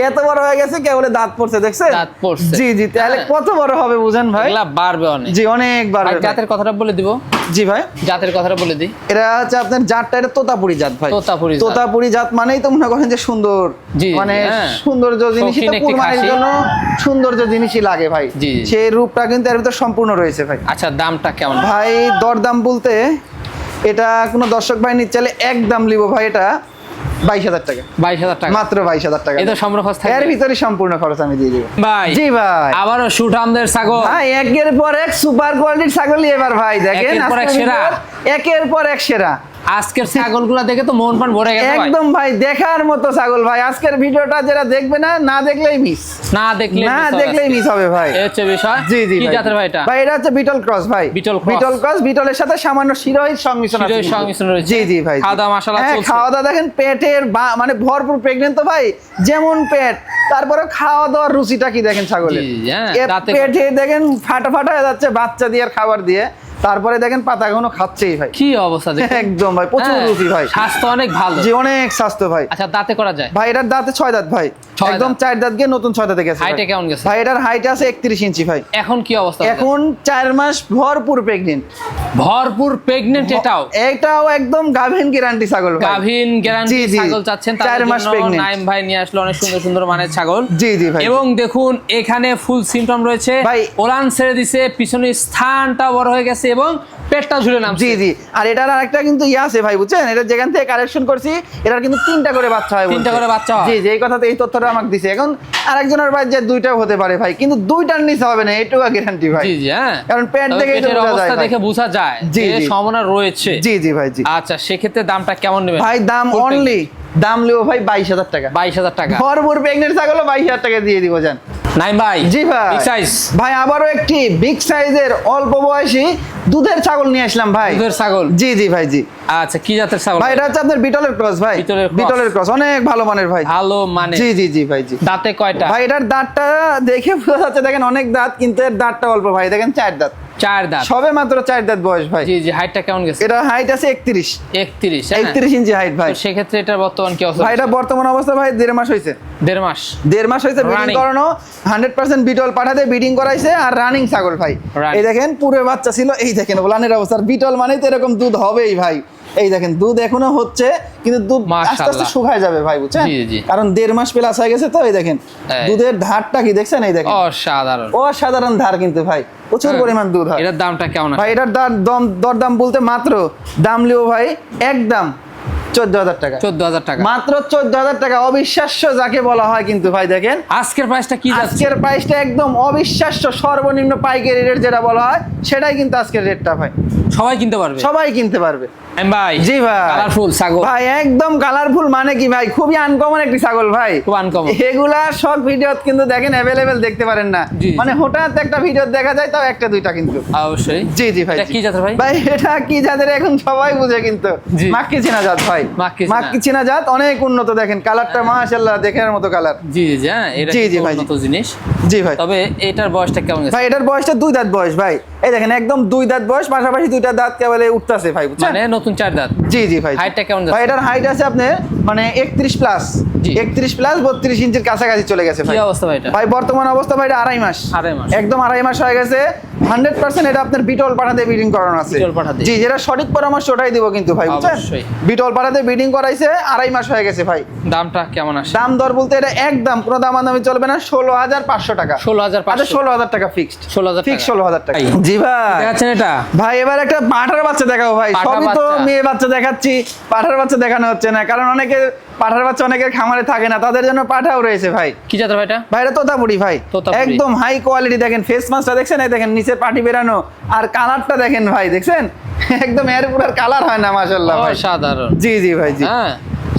A: এত বড় হয়ে গেছে কেবল দাঁত পড়ছে দেখছেন?
B: দাঁত পড়ছে।
A: জি জি তাহলে
B: হ্যাঁ।
A: কত বড় হবে বুঝেন ভাই?
B: এগুলা বাড়বে অনেক।
A: জি অনেক বার
B: জাতের কথাটা বলে দিব।
A: জি ভাই।
B: জাতের কথাটা বলে দিই।
A: এটা হচ্ছে আপনার জাতটা এটা তোতাপুরি জাত ভাই।
B: তোতাপুরি
A: তোতাপুরি জাত মানেই তো মনে করেন যে সুন্দর।
B: জি,
A: মানে
B: হ্যাঁ।
A: সৌন্দর্য জিনিসই
B: শৌখিন
A: তো কুরবানির জন্য সৌন্দর্য জিনিসই লাগে ভাই। সেই রূপটা কিন্তু এর ভিতর সম্পূর্ণ রয়েছে ভাই।
B: আচ্ছা দামটা কেমন?
A: ভাই দরদাম বলতে এটা কোনো দর্শক ভাই নিচ্ছে এক দাম লিব ভাই এটা। বাইশ হাজার টাকা।
B: বাইশ হাজার টাকা।
A: মাত্র বাইশ হাজার টাকা।
B: তো সম্পূর্ণ খরচ
A: এর ভিতরে সম্পূর্ণ খরচ আমি দিয়ে দিব।
B: ভাই
A: জি ভাই।
B: আবারও ছাগল।
A: ভাই একের পর এক সুপার কোয়ালিটির ছাগলই এবার ভাই দেখেন
B: একের পর এক সেরা।
A: একের পর এক সেরা।
B: আজকের ছাগলগুলা দেখে তো মন প্রাণ ভরে গেছে
A: একদম ভাই দেখার মতো ছাগল ভাই। আজকের ভিডিওটা যারা দেখবে না না দেখলেই মিস
B: না দেখলে
A: না দেখলেই মিস হবে ভাই।
B: এই হচ্ছে বিষয়।
A: জি জি
B: কি। জাতের ভাই এটা?
A: ভাই এটা হচ্ছে বিটল ক্রস ভাই।
B: বিটল cross।
A: বিটল ক্রস বিটলের সাথে সামান্য শিরোহিত সংমিশ্রণ আছে
B: শিরোহিত সংমিশ্রণ রয়েছে।
A: জি জি ভাই।
B: খাওয়া দাওয়া মাশাআল্লাহ
A: হ্যাঁ,
B: চলছে।
A: খাওয়া দাওয়া দেখেন পেটের বা- মানে ভরপুর প্রেগনেন্ট তো ভাই যেমন পেট। তারপরে খাওয়া দাওয়ার রুচিটা কি দেখেন ছাগলের?
B: হ্যাঁ,
A: পেটে দেখেন ফাটা ফাটা হয়ে যাচ্ছে বাচ্চা দিয়ে আর খাবার দিয়ে। তারপরে দেখেন পাতা এখনও খাচ্ছেই ভাই।
B: কি অবস্থা
A: একদম ভাই প্রচুর
B: হ্যাঁ,
A: রুচি ভাই।
B: স্বাস্থ্য অনেক ভালো।
A: জি অনেক স্বাস্থ্য ভাই।
B: আচ্ছা দাঁতে করা যায়?
A: ভাই এটার দাঁতে ছয় দাঁত ভাই। একদম চার দাঁত গিয়ে নতুন ছয় দাঁতে গেছে।
B: হাইটে কেমন গেছে?
A: ভাই এটার হাইট আছে একত্রিশ ইঞ্চি ভাই।
B: এখন কি অবস্থা
A: এখন চার মাস ভরপুর প্রেগনেন্ট
B: ভরপুর প্রেগনেন্ট এটাও?
A: এটাও একদম গাভিন গ্যারান্টি ছাগল ভাই।
B: গাভিন গ্যারান্টি। ছাগল চাচ্ছেন
A: চার মাস
B: নাইম ভাই নিয়ে আসলো অনেক সুন্দর সুন্দর মানের ছাগল।
A: জি জি ভাই।
B: এবং দেখুন এখানে ফুল সিমটম রয়েছে।
A: ভাই-
B: ওলান ছেড়ে দিছে পিছনের স্থানটা বড় হয়ে গেছে এবং পেটটা ঝুলে নাম
A: জি জি। আর এটার আরেকটা কিন্তু ইয়ে আছে ভাই বুঝছেন? এটা যেখান থেকে কালেকশন করছি এটার কিন্তু তিনটা করে বাচ্চা হয়
B: তিনটা করে বাচ্চা হয়?
A: জি জি এই কথাতে এই তথ্যটা আমাকে দিছে। এখন আরেকজনের ভাই যে দুইটাও হতে পারে ভাই কিন্তু দুইটার নিচে হবে না এটুকু গ্যারান্টি ভাই।
B: জি জি হ্যাঁ।
A: কারণ পেট দেখে তো বোঝা যায়
B: অবস্থা দেখে বোঝা যায় যে
A: সমনা
B: সম্ভাবনা রয়েছে।
A: জি জি ভাই জি।
B: আচ্ছা সেক্ষেত্রে দামটা কেমন নেবেন?
A: ভাই দাম অনলি দাম লিও ভাই বাইশ হাজার টাকা।
B: বাইশ হাজার টাকা।
A: ভরপুর প্রেগনেন্ট ছাগলও বাইশ হাজার টাকা দিয়ে দিব জান।
B: নাইম ভাই
A: জি ভাই।
B: size।
A: ভাই আবারও একটি বিগ সাইজের অল্প বয়সী দুধের ছাগল নিয়ে আসলাম ভাই।
B: দুধের ছাগল?
A: জি জি ভাই জি।
B: আচ্ছা কি জাতের ছাগল?
A: ভাই এটা হচ্ছে আপনার বিটলের ক্রস ভাই।
B: বিটলের
A: বিটলের ক্রস অনেক ভালো মানের ভাই।
B: ভালো মানে
A: জি জি জি ভাই জি।
B: দাঁতে কয়টা?
A: ভাই এটার দাঁতটা দেখে বোঝা যাচ্ছে দেখেন অনেক দাঁত কিন্তু এর দাঁতটা অল্প ভাই। দেখেন চার দাঁত।
B: চার দাঁত।
A: সবে মাত্র চার দাঁত বয়স ভাই।
B: জি জি হাইটটা কেমন গেছে?
A: এটা হাইট আছে একত্রিশ।
B: একত্রিশ
A: একত্রিশ ইঞ্চি হাইট ভাই।
B: সেই সেক্ষেত্রে এটা বর্তমান কি অবস্থা?
A: ভাই এটা বর্তমান অবস্থা ভাই দেড় মাস হয়েছে।
B: দেড় মাস।
A: দেড় মাস হয়েছে
B: বিডিং
A: করানো। হান্ড্রেড পার্সেন্ট বিটল পাঠাতে বিডিং করাইছে আর রানিং ছাগল ভাই. এই দেখেন পুরো বাচ্চা ছিল এই দেখেন ওলানের অবস্থা। বিটল মানে তো এরকম দুধ হবেই ভাই। এই দেখেন দুধ এখনও হচ্ছে কিন্তু দুধ আস্তে আস্তে শুকায় যাবে ভাই বুঝছেন। কারণ দেড় মাস প্লাস হয়ে গেছে তো এই দেখেন দুধের ধারটা কি দেখছেন? এই দেখেন।
B: অসাধারণ।
A: অসাধারণ ধার কিন্তু ভাই প্রচুর
B: হ্যাঁ।
A: পরিমাণ দুধ হয়।
B: এটার দামটা কেমন
A: ভাই এটার দাম দম দরদাম বলতে মাত্র দাম লিও ভাই একদম চোদ্দ হাজার টাকা।
B: চোদ্দ হাজার টাকা।
A: মাত্র চোদ্দ হাজার টাকা অবিশ্বাস্য যাকে বলা হয় কিন্তু ভাই দেখেন।
B: আজকের প্রাইসটা কি
A: আজকের প্রাইসটা একদম অবিশ্বাস্য সর্বনিম্ন পাইকারি রেট যেটা বলা হয় সেটাই কিন্তু আজকের রেটটা ভাই।
B: সবাই কিনতে পারবে?
A: সবাই কিনতে পারবে।
B: ভাই
A: জি ভাই।
B: কালারফুল ছাগল।
A: ভাই একদম কালারফুল মানে কি ভাই? খুবই আনকমন একটি ছাগল ভাই।
B: খুব uncommon।
A: এগুলা সব ভিডিও কিন্তু দেখেন অ্যাভেলেবেল দেখতে পারেন না।
B: জি, জি।
A: মানে হঠাৎ একটা ভিডিও দেখা যায় তাও একটা দুইটা কিন্তু।
B: অবশ্যই।
A: জি জি ভাই
B: কি জাতের ভাই?
A: ভাই এটা কি জাতের এখন সবাই বুঝে কিন্তু। মাক্কি চিনা জাত ভাই।
B: মাক্কি চিনা
A: জাত অনেক উন্নত দেখেন। কালারটা মাশাআল্লাহ দেখার মতো কালার।
B: জি জি জি হ্যাঁ এটা
A: জি, জি ভাই,
B: উন্নত জিনিস।
A: জি ভাই।
B: তবে এটার বয়সটা কেমন
A: ভাই এটার বয়সটা দুই দাঁত বয়স ভাই। এই দেখেন একদম দুই দাঁত বয়স পাশাপাশি দুইটা দাঁত কেবলে উঠতেছে ভাই বুঝছেন?
B: মানে নতুন চার দাঁত।
A: জি জি ভাই।
B: হাইটটা কেমন
A: ভাই এটার হাইট আছে আপনার মানে একত্রিশ প্লাস
B: জি।
A: একত্রিশ প্লাস বত্রিশ ইঞ্চির কাছাকাছি চলে গেছে ভাই।
B: কি অবস্থা ভাই এটা?
A: ভাই বর্তমান অবস্থা ভাই এটা আড়াই মাস।
B: আড়াই মাস।
A: একদম আড়াই মাস হয়ে গেছে। হান্ড্রেড পার্সেন্ট এটা আপনার বিটল পাঠাতে ব্রিডিং করানো আছে।
B: বিটল পাঠাতে।
A: জি যেটা সঠিক পরামর্শ ওটাই দিব কিন্তু ভাই বুঝছেন? বিটল পাঠাতে ব্রিডিং করাইছে আড়াই মাস হয়ে গেছে ভাই।
B: দামটা কেমন আসে?
A: দাম দর বলতে এটা একদম কোনো দাম দামি চলবে না ষোলো হাজার পাঁচশো টাকা।
B: ষোলো হাজার
A: আচ্ছা
B: পাঁচশো
A: ষোলো হাজার টাকা ফিক্সড
B: ষোলো হাজার
A: ফিক্স
B: টাকা।
A: ষোলো হাজার টাকা। জি ভাই।
B: দেখাচ্ছেন এটা?
A: ভাই এবার একটা পাঠার বাচ্চা দেখাবো ভাই। সবই তো। মেয়ে বাচ্চা দেখাচ্ছি পাঠার বাচ্চা দেখানো হচ্ছে না। কারণ অনেকে পাঠার বাচ্চা অনেকের খামারে থাকে না তাদের জন্য পাঠাও রয়েছে ভাই।
B: কি জাতের ভাই এটা
A: ভাই। এটা তোতাপুরি। ভাই একদম হাই কোয়ালিটি দেখেন ফেস মাস্কটা দেখছেন? এই দেখেন নিচে পাটি বেরানো। আর কালারটা দেখেন ভাই দেখছেন? একদম এর পুরার কালার হয় না মাশাআল্লাহ ভাই।
B: অসাধারণ।
A: জি জি ভাই জি।
B: হ্যাঁ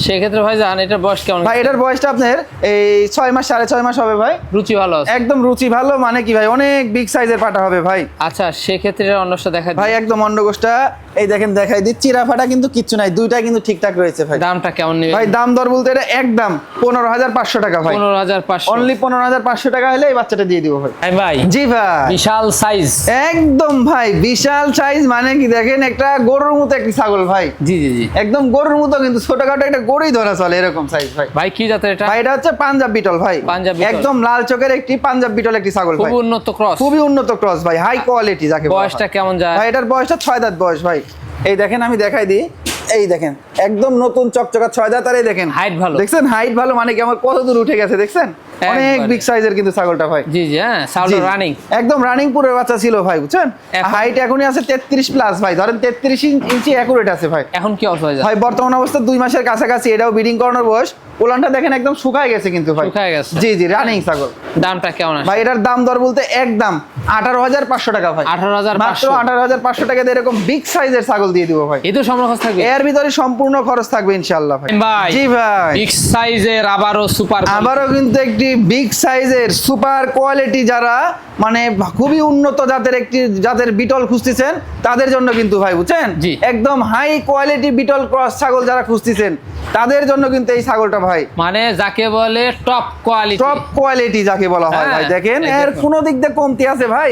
B: সেক্ষেত্রে ভাই জান এটার বয়স কেমন?
A: ভাই এটার বয়সটা আপনার এই ছয় মাস সাড়ে ছয় মাস হবে ভাই।
B: রুচি ভালো আছে?
A: একদম রুচি ভালো মানে কি ভাই অনেক বিগ সাইজের পাটা হবে ভাই।
B: আচ্ছা সেক্ষেত্রে অন্যটা দেখা
A: ভাই একদম অন্ডগোষ্ঠটা এই দেখেন দেখাই দিচ্ছি চিরা ফাটা কিন্তু কিচ্ছু নাই দুইটা কিন্তু ঠিকঠাক রয়েছে ভাই।
B: দামটা কেমন নেবে
A: ভাই দাম দর বলতে এটা একদম পনেরো হাজার পাঁচশো টাকা ভাই।
B: পনেরো হাজার পাঁচশো।
A: অনলি পনেরো হাজার পাঁচশো টাকা হলে এই বাচ্চাটা দিয়ে দিব ভাই।
B: ভাই
A: জি ভাই।
B: বিশাল সাইজ
A: একদম ভাই বিশাল সাইজ মানে কি দেখেন একটা গরুর মতো একটি ছাগল ভাই।
B: জি জি জি।
A: একদম গরুর মতো কিন্তু ছোটখাটো একটা গরুই ধরা চলে এরকম সাইজ ভাই।
B: ভাই কি জাতের এটা?
A: ভাই এটা হচ্ছে পাঞ্জাব বিটল ভাই।
B: পাঞ্জাব।
A: একদম লাল চোখের একটি পাঞ্জাব বিটল একটি ছাগল
B: খুব উন্নত ক্রস
A: খুবই উন্নত ক্রস ভাই হাই কোয়ালিটি যাকে
B: বয়সটা কেমন যায়?
A: ভাই এটার বয়সটা ছয় দাঁত বয়স ভাই। এই দেখেন আমি দেখাই দিই। এই দেখেন একদম নতুন চকচকা ছয় দাঁত আর এই দেখেন।
B: হাইট ভালো।
A: দেখছেন? হাইট ভালো মানে কি? আমার কত দূর উঠে গেছে দেখছেন? অনেক বিগ সাইজের কিন্তু ছাগলটা ভাই।
B: জি জি হ্যাঁ সাউন্ড রানিং
A: একদম রানিং পুরো বাচ্চা ছিল ভাই বুঝছেন? হাইট এখনই আছে তেত্রিশ প্লাস ভাই ধরেন তেত্রিশ ইঞ্চি অ্যাকুরেট আছে ভাই।
B: এখন কি অবস্থা
A: ভাই বর্তমান অবস্থা দুই মাসের কাছাকাছি এটাও ব্রিডিং করানোর বয়স। ওলানটা দেখেন একদম শুকায় গেছে কিন্তু ভাই।
B: শুকায় গেছে।
A: জি জি রানিং ছাগল।
B: দামটা কেমন আসে
A: ভাই এটার দাম দর বলতে একদম আঠারো হাজার পাঁচশো টাকা ভাই।
B: আঠারো হাজার
A: মাত্র
B: পাঁচশো
A: আঠারো হাজার পাঁচশো টাকা দিয়ে এরকম বিগ সাইজের ছাগল দিয়ে দিব ভাই।
B: এই তো সংরক্ষণ থাকবে।
A: এর ভিতরে সম্পূর্ণ খরচ থাকবে ইনশাআল্লাহ ভাই।
B: ভাই
A: জি ভাই।
B: বিগ সাইজের আবারও সুপার
A: আবারও কিন্তু একটি বিগ সাইজের সুপার কোয়ালিটি যারা মানে খুবই উন্নত জাতের একটি জাতের বিটল খুঁজতেছেন তাদের জন্য কিন্তু ভাই বুঝছেন। একদম হাই কোয়ালিটি বিটল ক্রস ছাগল যারা খুঁজতেছেন তাদের জন্য কিন্তু এই ছাগলটা ভাই
B: মানে যাকে বলে টপ কোয়ালিটি
A: টপ কোয়ালিটি যাকে বলা হয় ভাই
B: হ্যাঁ,
A: দেখেন এর। কোনো দিক দিয়ে কমতি আছে ভাই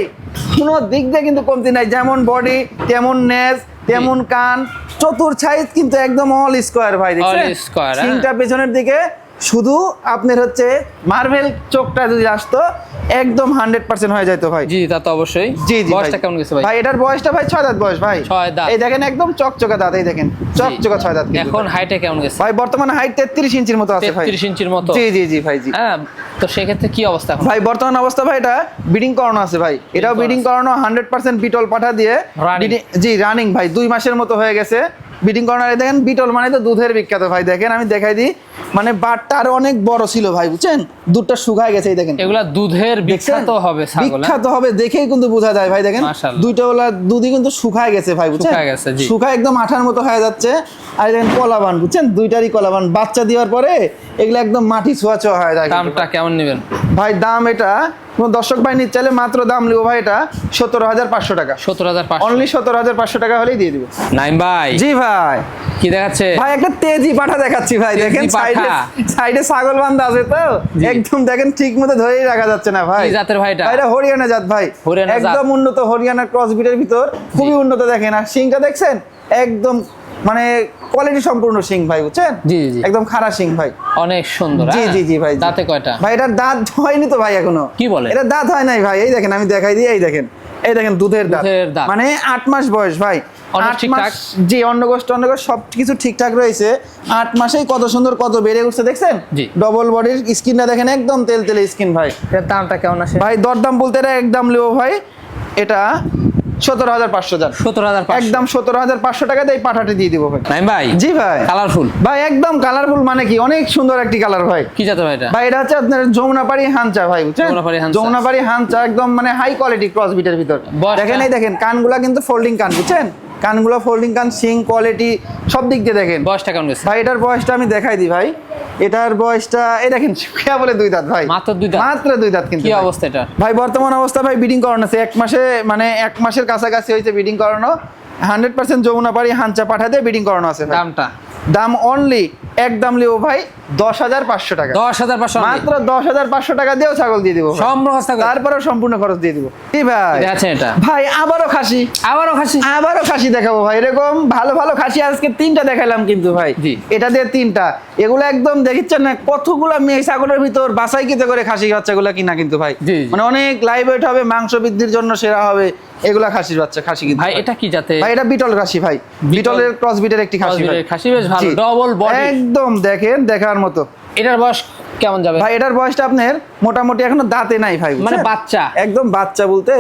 A: কোনো দিক দিয়ে কিন্তু কমতি নাই যেমন বডি তেমন নেজ তেমন কান চতুর সাইজ কিন্তু একদম অল স্কোয়ার ভাই দেখছেন
B: হ্যাঁ।
A: সিংটা পেছনের দিকে শুধু আপনার হচ্ছে মার্বেল চোখটা যদি আসতো একদম হান্ড্রেড পার্সেন্ট হয়ে যেত ভাই।
B: জি তা তো অবশ্যই।
A: জি জি
B: বয়সটা কেমন গেছে ভাই?
A: ভাই এটার বয়সটা ভাই ছয় দাঁত বয়স ভাই।
B: ছয় দাঁত।
A: এই দেখেন একদম চকচকা দাঁত এই দেখেন। চকচকা ছয় দাঁত
B: এখন হাইটে কেমন গেছে?
A: ভাই বর্তমানে হাইট তেত্রিশ ইঞ্চির মতো আছে ভাই।
B: 33 ইঞ্চির মতো।
A: জি জি জি ভাই জি।
B: হ্যাঁ তো সেক্ষেত্রে কি অবস্থা
A: ভাই বর্তমান অবস্থা ভাই এটা ব্রিডিং করানো আছে ভাই। এটাও ব্রিডিং করানো হান্ড্রেড পার্সেন্ট বিটল পাঠা দিয়ে জি রানিং ভাই দুই মাসের মতো হয়ে গেছে। বিডিং করানো এই দেখেন বিটল মানে তো দুধের বিখ্যাত ভাই দেখেন আমি দেখাই দিই। মানে বাটটা আরও অনেক বড় ছিল ভাই বুঝছেন? দুধটা শুকায় গেছে এই দেখেন।
B: এগুলা দুধের বিখ্যাত হবে হ্যাঁ?
A: বিখ্যাত হবে দেখেই কিন্তু বোঝা যায় ভাই দেখেন? দুইটা ওলা দুধই কিন্তু শুকায় গেছে ভাই বুঝছেন?
B: শুকায় গেছে, জি।
A: শুকায় একদম আঠার মতো হয়ে যাচ্ছে। আর দেখেন কলাবান বুঝছেন? দুইটারই কলাবান। বাচ্চা দেওয়ার পরে এগুলো একদম মাটি ছোঁয়া ছোঁয়া হয়ে যায়
B: দামটা কেমন নেবেন?
A: ভাই দাম এটা দর্শক ভাই নিতে চাইলে মাত্র দাম নেব ভাই এটা সতেরো হাজার পাঁচশো টাকা।
B: সত্তর হাজার
A: অনলি সতেরো হাজার পাঁচশো টাকা হলেই দিয়ে দিব।
B: নাইম ভাই।
A: জি ভাই।
B: কি দেখাচ্ছে?
A: ভাই একটা তেজি পাঠা দেখাচ্ছি ভাই দেখেন সাইডে সাইডে ছাগল বান্ধা আছে তো? একদম দেখেন ঠিক মতো ধরেই রাখা যাচ্ছে না ভাই।
B: জাতের ভাই এটা?
A: এটা হরিয়ানা জাত ভাই।
B: হরিয়ানা
A: একদম উন্নত হরিয়ানা ক্রস বিটের ভিতর। খুবই উন্নত দেখেন। আর সিংটা দেখছেন? একদম মানে কোয়ালিটি সম্পূর্ণ সিং ভাই বুঝছেন?
B: জি, জি।
A: একদম খারা সিং ভাই।
B: অনেক সুন্দর
A: জি
B: হ্যাঁ?
A: জি জি ভাই
B: দাঁতে কয়টা?
A: ভাই এটার দাঁত হয়নি তো ভাই এখনও।
B: কি বলে?
A: এটা দাঁত হয় নাই ভাই এই দেখেন আমি দেখাই দিই এই দেখেন। এই দেখেন দুধের দাঁত।
B: দুধের দাঁত।
A: মানে আট মাস বয়স ভাই। আট
B: ঠিকঠাক?
A: মাস জি অন্নগোষ্ঠ অন্নগোষ্ঠ সব কিছু ঠিকঠাক রয়েছে। আট মাসেই কত সুন্দর কত বেড়ে উঠছে দেখছেন?
B: জি।
A: ডবল বডির স্কিনটা দেখেন একদম তেল তেলে স্কিন ভাই।
B: এর দামটা কেমন আসে?
A: ভাই দরদাম বলতে এটা একদম লেবো ভাই। এটা সতেরো হাজার পাঁচশো
B: হাজার
A: একদম সতেরো হাজার পাঁচশো টাকাতে দিয়ে এই পাঠাটি দিয়ে দিব ভাই।
B: ভাই
A: জি ভাই।
B: কালারফুল।
A: ভাই একদম কালারফুল মানে কি? অনেক সুন্দর একটি কালার ভাই।
B: কি ভাই এটা?
A: ভাই এটা হচ্ছে আপনার যমুনাপাড়ি হানচা ভাই বুঝছেন?
B: যমুনাপাড়ি
A: হানচা। একদম মানে হাই কোয়ালিটি ক্রস বিটের ভিতর।
B: বয়সটা?
A: দেখেন এই দেখেন কানগুলা কিন্তু ফোল্ডিং কান বুঝছেন? কানগুলো ফোল্ডিং কান সিং কোয়ালিটি সব দিক দিয়ে দেখেন।
B: বয়সটা কেমন
A: ভাই এটার বয়সটা আমি দেখাই দিই ভাই। এটার বয়সটা এই দেখেন কে বলে দুই দাঁত ভাই।
B: মাত্র দুই দাঁত?
A: মাত্র দুই দাঁত কিন্তু
B: কি অবস্থা এটা?
A: ভাই বর্তমান অবস্থা ভাই বিডিং করানো আছে। এক মাসে মানে এক মাসের কাছাকাছি হয়েছে বিডিং করানো। হান্ড্রেড পার্সেন্ট যমুনা পারি হাঞ্চা পাঠাতে বিডিং করানো আছে
B: দামটা?
A: দাম অনলি একদম লিও ভাই দশ হাজার পাঁচশো টাকা।
B: দশ হাজার পাঁচশো
A: মাত্র দশ হাজার পাঁচশো টাকা দিয়েও ছাগল দিয়ে দিব।
B: সম্পূর্ণ
A: তারপরেও খরচ দিয়ে দিব। কি ভাই?
B: দেখাচ্ছেন এটা।
A: ভাই আবারও খাসি।
B: আবারও খাসি?
A: আবারও খাসি দেখাবো ভাই। এরকম ভালো ভালো খাসি আজকে তিনটা দেখালাম কিন্তু ভাই। এটা দিয়ে তিনটা। এগুলো একদম দেখিচ্ছেন না কতগুলো মেয়ে ছাগলের ভিতর বাসাই কিতে করে খাসি বাচ্চাগুলো কিনা কিন্তু ভাই। মানে অনেক লাইভ ওয়েট হবে মাংস বৃদ্ধির জন্য সেরা হবে এগুলা খাসির বাচ্চা খাসি কিন্তু
B: ভাই এটা কি জাতে
A: ভাই এটা বিটল খাসি ভাই। বিটলের ক্রস বিটের একটি খাসি ভাই।
B: খাসি বেশ ভালো, double body।
A: একদম দেখেন দেখার মতো।
B: এটার বয়স কেমন যাবে?
A: ভাই এটার বয়সটা আপনার মোটামুটি এখনও দাঁতে নাই ভাই
B: মানে বাচ্চা।
A: একদম বাচ্চা বলতে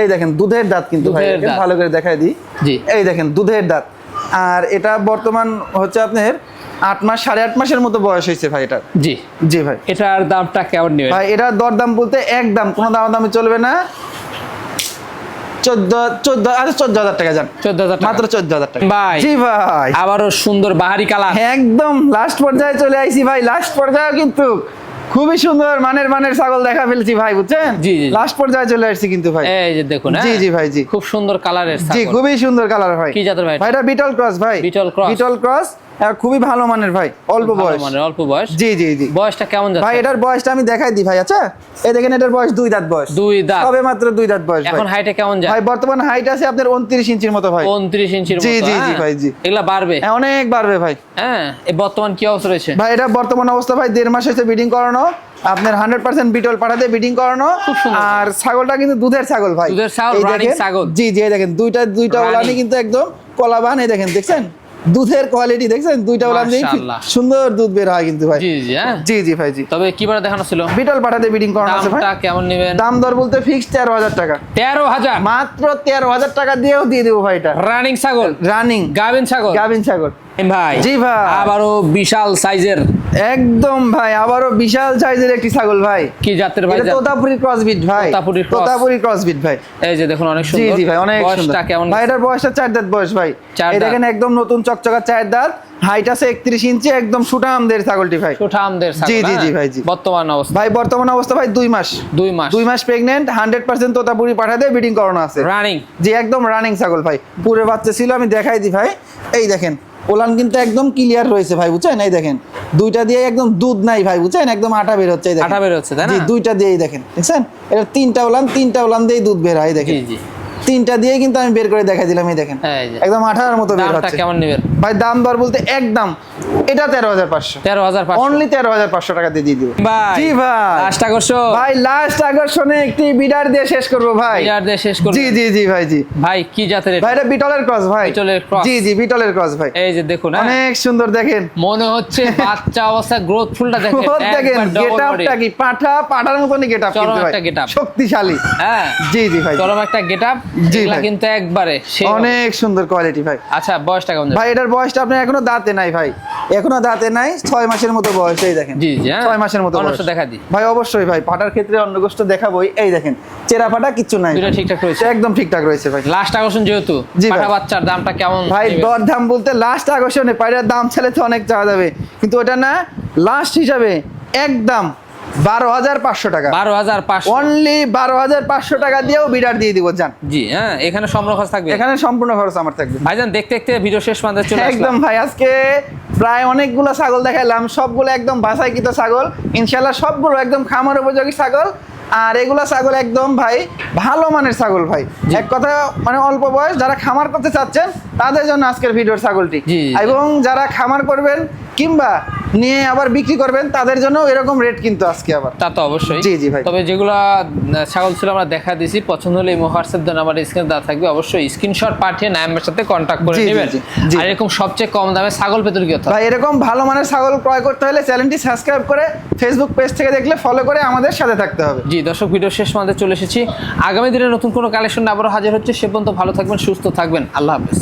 A: এই দেখেন দুধের দাঁত কিন্তু ভাই। ভালো করে দেখাই দিই।
B: জি।
A: এই দেখেন দুধের দাঁত। আর এটা বর্তমান হচ্ছে আপনার আট মাস সাড়ে আট মাসের মতো বয়স হয়েছে ভাই এটা
B: জি।
A: জি ভাই।
B: এটার দামটা কেমন নেবেন?
A: ভাই এটার দরদাম বলতে একদম কোনো দাম দামি চলবে না। চোদ্দ চোদ্দ চোদ্দ হাজার টাকা যান।
B: চোদ্দ হাজার
A: মাত্র চোদ্দ হাজার টাকা।
B: ভাই।
A: জি ভাই।
B: আবারও সুন্দর বাহারি কালার।
A: একদম লাস্ট পর্যায়ে চলে আইছি ভাই লাস্ট পর্যায়ে কিন্তু খুবই সুন্দর মানের মানের ছাগল দেখা ফেলছি ভাই বুঝছেন?
B: জি, জি।
A: লাস্ট পর্যায়ে চলে আসছি কিন্তু ভাই।
B: এই যে দেখুন
A: জি
B: হ্যাঁ?
A: জি ভাই জি।
B: খুব সুন্দর কালারের
A: জি খুবই সুন্দর কালার ভাই
B: কি জাতের ভাই? এটা?
A: বিটল ক্রস ভাই।
B: বিটল cross।
A: বিটল ক্রস খুবই ভালো মানের ভাই অল্প বয়স।
B: মানে অল্প বয়স?
A: জি জি জি।
B: বয়সটা কেমন যাচ্ছে?
A: ভাই এটার বয়সটা আমি দেখাই দিই ভাই আচ্ছা? এই দেখেন এটার বয়স দুই দাঁত বয়স।
B: দুই দাঁত।
A: তবে মাত্র দুই দাঁত বয়স
B: এখন হাইটে কেমন যায়?
A: ভাই বর্তমান হাইট আছে আপনার উনত্রিশ ইঞ্চির মতো ভাই।
B: উনত্রিশ ইঞ্চির মতো
A: জি, জি,
B: হ্যাঁ?
A: ভাই, জি।
B: এগুলা বাড়বে?
A: হ্যাঁ, অনেক বাড়বে ভাই।
B: হ্যাঁ এই বর্তমান কি অবস্থা রয়েছে?
A: ভাই এটা বর্তমান অবস্থা ভাই দেড় মাস হয়েছে বিডিং করানো। আপনার হান্ড্রেড পার্সেন্ট বিটল পাঠাতে বিডিং করানো।
B: খুব সুন্দর।
A: আর ছাগলটা কিন্তু দুধের ছাগল ভাই।
B: দুধের ছাগল।
A: জি জি দেখেন দুইটা দুইটা। ওলানি কিন্তু একদম কলাবান এই দেখেন দেখছেন? দুধের কোয়ালিটি দেখছেন? দুইটা বলে দিয়ে সুন্দর দুধ বের হয় কিন্তু ভাই।
B: জি জি হ্যাঁ?
A: জি জি ভাই জি।
B: তবে বড় দেখানো ছিল?
A: বিটল পাঠাতে বিডিং করানো আছে ভাই।
B: কেমন নেবেন?
A: দাম দর বলতে ফিক্স তেরো হাজার টাকা।
B: তেরো হাজার?
A: মাত্র তেরো হাজার টাকা দিয়েও দিয়ে দেব ভাই এটা।
B: রানিং ছাগল?
A: রানিং
B: গাবিন ছাগল?
A: গাবিন ছাগল।
B: ভাই
A: জি ভাই।
B: আবারও বিশাল সাইজের।
A: একদম ভাই আবারও বিশাল সাইজের একটি ছাগল ভাই।
B: কি জাতের ভাই
A: তোতাপুরি ক্রসবিট ভাই।
B: তোতাপুরি
A: তোতাপুরি ক্রসবিট ভাই।
B: এই যে দেখুন অনেক সুন্দর।
A: জি ভাই অনেক সুন্দর।
B: কেমন
A: ভাই এটার বয়সটা চার দাঁত বয়স ভাই। এই দেখেন একদম নতুন চকচকা চার দাঁত। হাইট আছে একত্রিশ ইঞ্চি একদম সুঠামদের ছাগলটি ভাই।
B: সুঠামদের
A: জি, জি,
B: হ্যাঁ?
A: জি ভাই, জি।
B: বর্তমান অবস্থা।
A: ভাই বর্তমান অবস্থা ভাই দুই মাস।
B: দুই মাস।
A: দুই মাস প্রেগনেন্ট হান্ড্রেড পার্সেন্ট তোতাপুরি পাঠাতে বিডিং করানো আছে।
B: রানিং
A: জি একদম রানিং ছাগল ভাই। পুরে বাচ্চা ছিল আমি দেখাই দিই ভাই। এই দেখেন ওলান কিন্তু একদম ক্লিয়ার রয়েছে ভাই বুঝছেন? এই দেখেন দুইটা দিয়ে একদম দুধ নাই ভাই বুঝছেন? একদম আটা বের হচ্ছে।
B: আটা বের হচ্ছে, তাই না?
A: জি দুইটা দিয়েই দেখেন দেখছেন? এটা তিনটা ওলান তিনটা ওলান দিয়েই দুধ বের হয় দেখেন।
B: জি জি।
A: তিনটা দিয়ে কিন্তু আমি বের করে দেখা দিলাম এই দেখেন। একদম আঠার মতো বের হচ্ছে।
B: কেমন নেবেন?
A: ভাই দাম দর বলতে একদম এটা তেরো হাজার পাঁচশো।
B: তেরো হাজার
A: অনলি তেরো হাজার পাঁচশো টাকা দিয়ে দিয়ে দিব।
B: ভাই
A: জি ভাই।
B: লাস্ট আকর্ষণ।
A: ভাই লাস্ট আকর্ষণে একটি বিডার দিয়ে শেষ করব ভাই।
B: ইয়ার দিয়ে শেষ করুন
A: জি জি জি ভাই জি।
B: ভাই কি জাতের
A: ভাই এটা বিটলের ক্রস ভাই।
B: বিটলের cross।
A: জি জি বিটলের ক্রস ভাই।
B: এই যে দেখুন হ্যাঁ।
A: অনেক সুন্দর দেখেন।
B: মনে হচ্ছে বাচ্চা অবস্থা গ্রোথ ফুলটা দেখেন।
A: দেখেন
B: একবার double
A: গেট কি? পাঠা পাঠার মতনই গেট আপ
B: চরম
A: কিন্তু ভাই শক্তিশালী।
B: হ্যাঁ।
A: জি জি ভাই।
B: চরম একটা গেট আপ
A: জি ভাই।
B: কিন্তু একবারে
A: অনেক সুন্দর কোয়ালিটি ভাই
B: আচ্ছা বয়সটা কেমন?
A: ভাই এটার বয়সটা আপনার এখনও দাঁতে নাই ভাই এখনও দাঁতে নাই ছয় মাসের মতো বয়স এই দেখেন
B: জি জি হ্যাঁ
A: ছয় মাসের মতো বয়স।
B: দেখা দিই
A: ভাই অবশ্যই ভাই পাটার ক্ষেত্রে অন্য গোষ্ঠ দেখাবোই এই দেখেন চেরা পাটা কিচ্ছু নাই
B: দুটো ঠিকঠাক রয়েছে
A: একদম ঠিকঠাক রয়েছে ভাই
B: লাস্ট আকর্ষণ যেহেতু
A: ভাই।
B: বাচ্চার দামটা কেমন
A: ভাই? দর দাম বলতে লাস্ট আকর্ষণে পায়রার দাম ছেলে তো অনেক চাওয়া যাবে কিন্তু ওটা না লাস্ট হিসাবে একদম বারো হাজার পাঁচশো টাকা।
B: বারো হাজার পাঁচশো।
A: অনলি বারো হাজার পাঁচশো টাকা দিয়েও বিডার দিয়ে দিব যান
B: জি হ্যাঁ এখানে সম্পূর্ণ খরচ থাকবে।
A: এখানে সম্পূর্ণ খরচ আমার থাকবে।
B: ভাইজান দেখতে দেখতে ভিডিও শেষ পর্যন্ত চলে
A: একদম ভাই আজকে প্রায় অনেকগুলো ছাগল দেখাইলাম। সবগুলো একদম বাসাইকৃত ছাগল। ইনশাল্লাহ সবগুলো একদম খামার উপযোগী ছাগল। আর এগুলা ছাগল একদম ভাই ভালো মানের ছাগল ভাই। এক কথা মানে অল্প বয়স যারা খামার করতে চাচ্ছেন তাদের জন্য আজকের ভিডিওর ছাগলটি। এবং যারা খামার করবেন কিংবা নিয়ে আবার বিক্রি করবেন তাদের জন্য এরকম রেট কিন্তু আজকে আবার।
B: তা তো অবশ্যই।
A: জি, জি ভাই।
B: তবে যেগুলো ছাগল ছিল আমরা দেখা দিছি পছন্দ হলে হোয়াটসঅ্যাপ দেন আমার স্ক্রিনে দেওয়া থাকবে। অবশ্যই স্ক্রিনশট পাঠিয়ে নামের সাথে কন্ট্যাক্ট করে নেবেন। আর এরকম সবচেয়ে কম দামে ছাগল পেতুর কি
A: ভাই এরকম ভালো মানের ছাগল ক্রয় করতে হলে চ্যানেলটি সাবস্ক্রাইব করে ফেসবুক পেজ থেকে দেখলে ফলো করে আমাদের সাথে থাকতে হবে।
B: জি দর্শক ভিডিও শেষ মাঝে চলে এসেছি। আগামী দিনে নতুন কোনো কালেকশন আবারও হাজির হচ্ছে। সে পর্যন্ত ভালো থাকবেন সুস্থ থাকবেন। আল্লাহ হাফেজ।